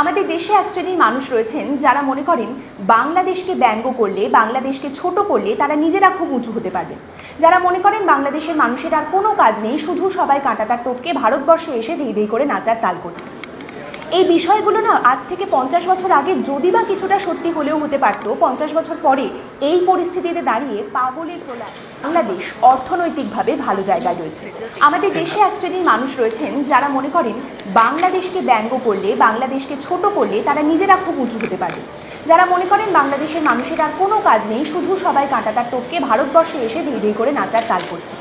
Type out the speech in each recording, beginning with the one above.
আমাদের দেশে এক শ্রেণির মানুষ রয়েছেন যারা মনে করেন বাংলাদেশকে ব্যঙ্গ করলে, বাংলাদেশকে ছোট করলে তারা নিজেরা খুব উঁচু হতে পারবেন। যারা মনে করেন বাংলাদেশের মানুষের আর কোনো কাজ নেই, শুধু সবাই কাঁটাতার টোপকে ভারতবর্ষে এসে ধেই ধেই করে নাচার তাল করছে। এই বিষয়গুলো না আজ থেকে পঞ্চাশ বছর আগে যদি বা কিছুটা সত্যি হলেও হতে পারত, পঞ্চাশ বছর পরে এই পরিস্থিতিতে দাঁড়িয়ে পাগলের প্রলাপ বাংলাদেশ অর্থনৈতিকভাবে ভালো জায়গায় রয়েছে। আমাদের দেশে এক শ্রেণির মানুষ রয়েছেন যারা মনে করেন বাংলাদেশকে ব্যঙ্গ করলে, বাংলাদেশকে ছোট করলে তারা নিজেরা খুব উঁচু হতে পারে যারা মনে করেন বাংলাদেশের মানুষের আর কোনো কাজ নেই, শুধু সবাই কাঁটাতার টপকে ভারতবর্ষে এসে ধেই ধেই করে নাচার তাল করছে।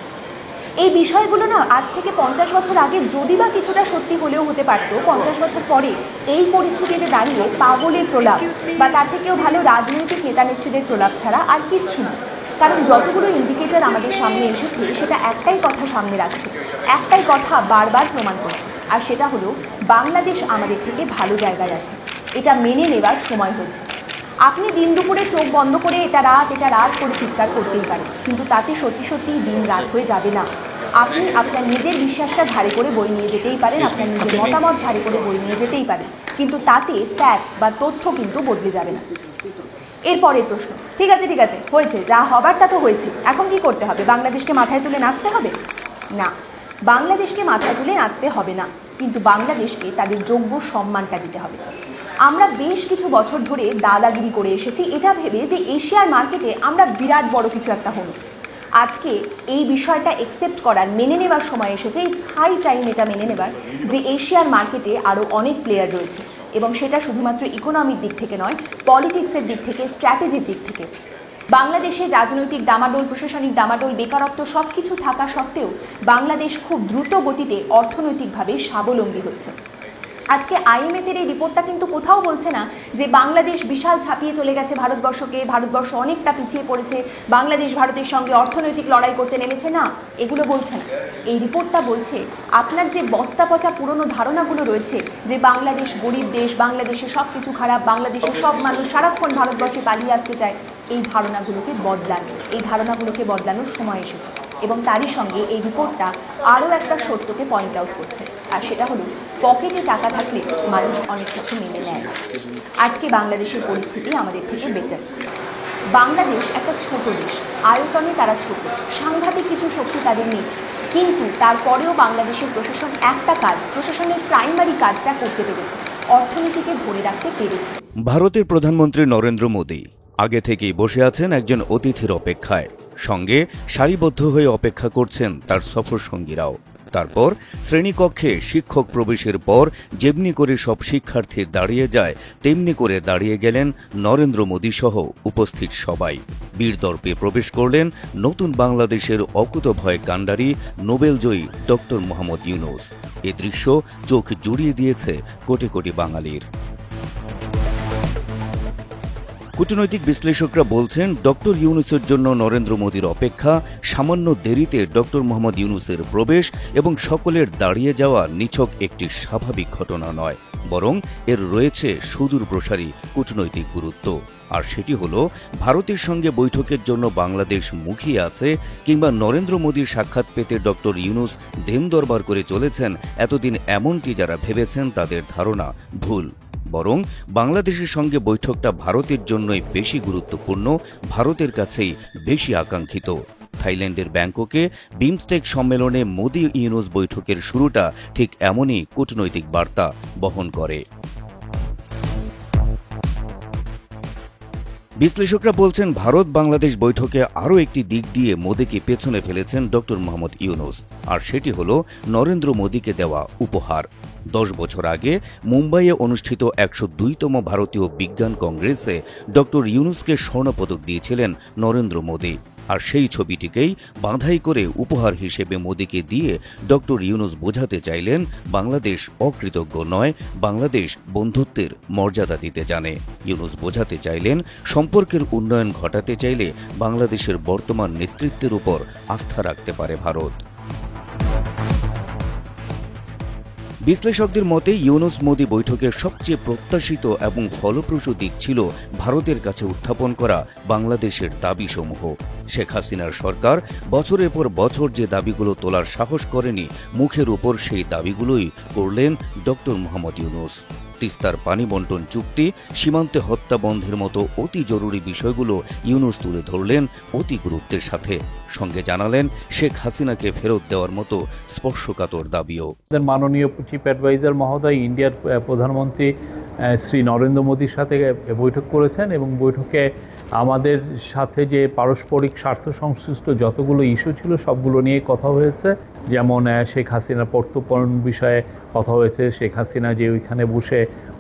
এই বিষয়গুলো না আজ থেকে পঞ্চাশ বছর আগে যদি বা কিছুটা সত্যি হলেও হতে পারতো, পঞ্চাশ বছর পরে এই পরিস্থিতিতে দাঁড়িয়ে পাগলের প্রলাপ বা তার থেকেও ভালো রাজনৈতিক নেতা নেত্রীদের প্রলাপ ছাড়া আর কিচ্ছু না। কারণ যতগুলো ইন্ডিকেটর আমাদের সামনে এসেছে, সেটা একটাই কথা সামনে রাখছে, একটাই কথা বারবার প্রমাণ করছে, আর সেটা হলো বাংলাদেশ আমাদের থেকে ভালো জায়গায় আছে। এটা মেনে নেবার সময় হয়েছে। আপনি দিন দুপুরে চোখ বন্ধ করে এটা রাত এটা রাত করে চিৎকার করতেই পারেন, কিন্তু তাতে সত্যি সত্যিই দিন রাত হয়ে যাবে না। আপনি আপনার নিজের বিশ্বাসটা ধারে করে বই নিয়ে যেতেই পারেন আপনার নিজের মতামত ধারে করে বই নিয়ে যেতেই পারেন। কিন্তু তাতে ফ্যাক্টস বা তথ্য কিন্তু বদলে যাবে না। এরপরের প্রশ্ন ঠিক আছে ঠিক আছে হয়েছে যা হবার তা তো হয়েছে। এখন কি করতে হবে? বাংলাদেশকে মাথায় তুলে নাচতে হবে? না। বাংলাদেশকে মাথায় তুলে নাচতে হবে না। কিন্তু বাংলাদেশকে তাদের যোগ্য সম্মানটা দিতে হবে। আমরা বেশ কিছু বছর ধরে দাদাগিরি করে এসেছি। এটা ভেবে যে এশিয়ার মার্কেটে আমরা বিরাট বড় কিছু একটা হব। আজকে এই বিষয়টা একসেপ্ট করার, মেনে নেবার সময় এসেছে। ইটস হাই টাইম এটা মেনে নেবার যে এশিয়ার মার্কেটে আরও অনেক প্লেয়ার রয়েছে এবং সেটা শুধুমাত্র ইকোনমির দিক থেকে নয় পলিটিক্সের দিক থেকে স্ট্র্যাটেজির দিক থেকে। বাংলাদেশের রাজনৈতিক ডামাডোল প্রশাসনিক ডামাডোল বেকারত্ব সব কিছু থাকা সত্ত্বেও বাংলাদেশ খুব দ্রুত গতিতে অর্থনৈতিকভাবে স্বাবলম্বী হচ্ছে। আজকে আইএমএফ এর এই রিপোর্টটা কিন্তু কোথাও বলছে না যে বাংলাদেশ বিশাল ছাপিয়ে চলে গেছে ভারতবর্ষকে, ভারতবর্ষ অনেকটা পিছিয়ে পড়েছে, বাংলাদেশ ভারতের সঙ্গে অর্থনৈতিক লড়াই করতে নেমেছে। না, এগুলো বলছে না। এই রিপোর্টটা বলছে, আপনার যে বস্তা পচা পুরনো ধারণাগুলো রয়েছে যে বাংলাদেশ গরিব দেশ, বাংলাদেশে সব কিছু খারাপ, বাংলাদেশের সব মানুষ সারাক্ষণ ভারতবর্ষে পালিয়ে আসতে চায়, এই ধারণাগুলোকে বদলান, এই ধারণাগুলোকে বদলানোর সময় এসেছে। এবং তারই সঙ্গে এই রিপোর্টটা আরও একটা সত্যকে পয়েন্ট আউট করছে। আর সেটা হলো পকেটে টাকা থাকলে মানুষ অনেক কিছু মেনে নেয়। আজকে বাংলাদেশের পরিস্থিতি আমাদের থেকে বেটার বাংলাদেশ একটা ছোট দেশ। আয়তনে তারা ছোট। সাংঘাতিক কিছু শক্তি তাদের নেই। কিন্তু তারপরেও বাংলাদেশের প্রশাসন একটা কাজ, প্রশাসনের প্রাইমারি কাজটা করতে পেরেছে। অর্থনীতিকে ধরে রাখতে পেরেছে। ভারতের প্রধানমন্ত্রী নরেন্দ্র মোদী আগে থেকেই বসে আছেন একজন অতিথির অপেক্ষায়। সঙ্গে সারিবদ্ধ হয়ে অপেক্ষা করছেন তার সফর সঙ্গীরাও তারপর শ্রেণীকক্ষে শিক্ষক প্রবেশের পর যেমনি করে সব শিক্ষার্থী দাঁড়িয়ে যায়, তেমনি করে দাঁড়িয়ে গেলেন নরেন্দ্র মোদী সহ উপস্থিত সবাই। বীরদর্পে প্রবেশ করলেন নতুন বাংলাদেশের অকুতভয় কাণ্ডারি নোবেলজয়ী ডক্টর মোহাম্মদ ইউনুস। এ দৃশ্য চোখ জুড়িয়ে দিয়েছে কোটি কোটি বাঙালির। কূটনৈতিক বিশ্লেষকরা বলছেন, ডক্টর ইউনুসের জন্য নরেন্দ্র মোদীর অপেক্ষা সামান্য দেরিতে ডক্টর মোহাম্মদ ইউনুসের প্রবেশ এবং সকলের দাঁড়িয়ে যাওয়া নিছক একটি স্বাভাবিক ঘটনা নয়, বরং এর রয়েছে সুদূর প্রসারী কূটনৈতিক গুরুত্ব। আর সেটি হল, ভারতের সঙ্গে বৈঠকের জন্য বাংলাদেশ মুখিয়ে আছে কিংবা নরেন্দ্র মোদীর সাক্ষাৎ পেতে ডক্টর ইউনুস দেন দরবার করে চলেছেন, এতদিন এমনটি যারা ভেবেছেন তাদের ধারণা ভুল। বরং বাংলাদেশের সঙ্গে বৈঠকটা ভারতের জন্যই বেশি গুরুত্বপূর্ণ, ভারতের কাছেই বেশি আকাঙ্ক্ষিত। থাইল্যান্ডের ব্যাংককে বিমস্টেক সম্মেলনে মোদী ইউনুস বৈঠকের শুরুটা ঠিক এমনই কূটনৈতিক বার্তা বহন করে। বিশ্লেষকরা বলছেন, ভারত বাংলাদেশ বৈঠকে আরও একটি দিক দিয়ে মোদীকে পেছনে ফেলেছেন ডক্টর মোহাম্মদ ইউনুস। আর সেটি হল, নরেন্দ্র মোদীকে দেওয়া উপহার। দশ বছর আগে মুম্বাইয়ে অনুষ্ঠিত একশো দুইতম ভারতীয় বিজ্ঞান কংগ্রেসে ডক্টর ইউনুসকে স্বর্ণপদক দিয়েছিলেন নরেন্দ্র মোদী। আর সেই ছবিটিকেই বাঁধাই করে উপহার হিসেবে মোদীকে দিয়ে ডক্টর ইউনুস বোঝাতে চাইলেন বাংলাদেশ অকৃতজ্ঞ নয়, বাংলাদেশ বন্ধুত্বের মর্যাদা দিতে জানে। ইউনুস বোঝাতে চাইলেন সম্পর্কের উন্নয়ন ঘটাতে চাইলে বাংলাদেশের বর্তমান নেতৃত্বের উপর আস্থা রাখতে পারে ভারত। বিশ্লেষকদের মতে, ইউনুস মোদি বৈঠকের সবচেয়ে প্রত্যাশিত এবং ফলপ্রসূ দিক ছিল ভারতের কাছে উত্থাপন করা বাংলাদেশের দাবিসমূহ। শেখ হাসিনার সরকার বছরের পর বছর যে দাবিগুলো তোলার সাহস করেনি, মুখের উপর সেই দাবিগুলোই করলেন ডক্টর মোহাম্মদ ইউনুস। তিস্তার পানি বন্টন চুক্তি, সীমান্তে হত্যা বন্ধের মতো অতি জরুরি বিষয়গুলো ইউনুস তুলে ধরলেন অতি গুরুত্বের সাথে। সঙ্গে জানালেন, শেখ হাসিনাকে ফেরত দেওয়ার মতো স্পর্শকাতর দাবিও। মাননীয় চিফ অ্যাডভাইজার মহোদয় ইন্ডিয়ার প্রধানমন্ত্রী শ্রী নরেন্দ্র মোদীর সাথে বৈঠক করেছেন এবং বৈঠকে আমাদের সাথে যে পারস্পরিক স্বার্থ সংশ্লিষ্ট যতগুলো ইস্যু ছিল, সবগুলো নিয়ে কথা হয়েছে। যেমন শেখ হাসিনার প্রত্যর্পণ বিষয়ে কথা হয়েছে, শেখ হাসিনা যে ওইখানে বসে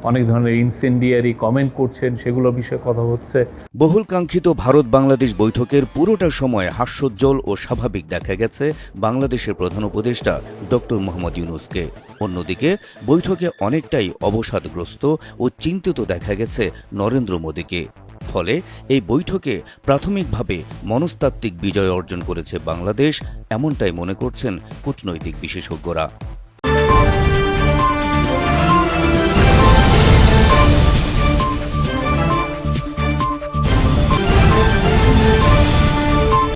অনেক ধরনের ইনসেন্ডিয়ারি কমেন্ট করছেন, সেগুলো বিষয়ে কথা হচ্ছে। বহুল কাঙ্ক্ষিত ভারত বাংলাদেশ বৈঠকের পুরোটা সময় হাস্যোজ্জ্বল ও স্বাভাবিক দেখা গেছে বাংলাদেশের প্রধান উপদেষ্টা ডক্টর মোহাম্মদ ইউনুসকে। অন্যদিকে, বৈঠকে অনেকটাই অবসাদগ্রস্ত ও চিন্তিত দেখা গেছে নরেন্দ্র মোদীকে। ফলে এই বৈঠকে প্রাথমিকভাবে মনস্তাত্ত্বিক বিজয় অর্জন করেছে বাংলাদেশ, এমনটাই মনে করছেন কূটনৈতিক বিশেষজ্ঞরা।